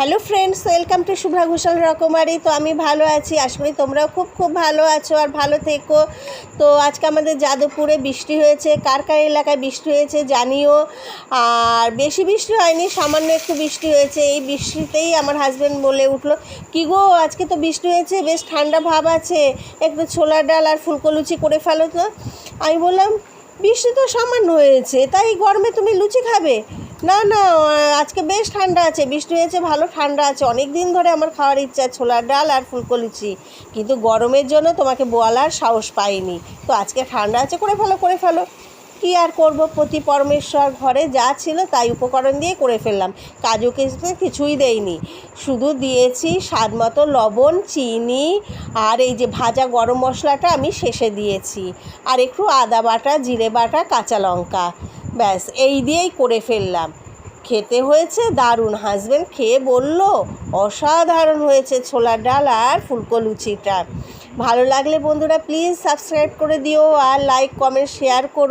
Hello friends welcome to Shubhra Ghoshal Rokomari তো আমি ভালো আছি করি তোমরাও খুব খুব ভালো আছো আর ভালো থেকো। তো আজকে আমাদের যাদবপুরে বৃষ্টি হয়েছে, কার কার এলাকায় বৃষ্টি হয়েছে জানিও। আর বেশি বৃষ্টি হয়নি, সামান্য একটু বৃষ্টি হয়েছে। এই বৃষ্টিতেই আমার হাজব্যান্ড বলে উঠল, কি গো, আজকে তো বৃষ্টি হয়েছে, বেশ ঠান্ডা ভাব আছে। একটু ছোলার ডাল আর ফুলকো লুচি করে ফেলো তো। আমি বললাম, বৃষ্টি তো সামান্য হয়েছে, তাই গরমে তুমি লুচি খাবে? না না আজকে বেশ ঠান্ডা আছে, বৃষ্টি হয়েছে, ভালো ঠান্ডা আছে। অনেক দিন ধরে আমার খাওয়ার ইচ্ছা ছোলার ডাল আর ফুলকো কিন্তু গরমের জন্য তোমাকে বলার সাহস পাইনি। তো আজকে ঠান্ডা আছে, করে ফেলো করে ফেলো। কি আর করব? প্রতি পরমেশ্বর ঘরে যা ছিল তাই উপকরণ দিয়ে করে ফেললাম। কাজু কিশমিশ কিছুই দেইনি। শুধু দিয়েছি স্বাদ মতো লবণ, চিনি, আর এই যে ভাজা গরম মশলাটা আমি শেষে দিয়েছি। আর একটু আদা বাটা, জিরে বাটা, কাঁচা লঙ্কা। ব্যাস, এই দিয়েই করে ফেললাম। খেতে হয়েছে দারুণ। হাজব্যান্ড খেয়ে বলল, অসাধারণ হয়েছে ছোলার ডাল আর ফুলকো লুচিটা। ভালো লাগলে বন্ধুরা প্লিজ সাবস্ক্রাইব করে দিও আর লাইক কমেন্ট শেয়ার করো।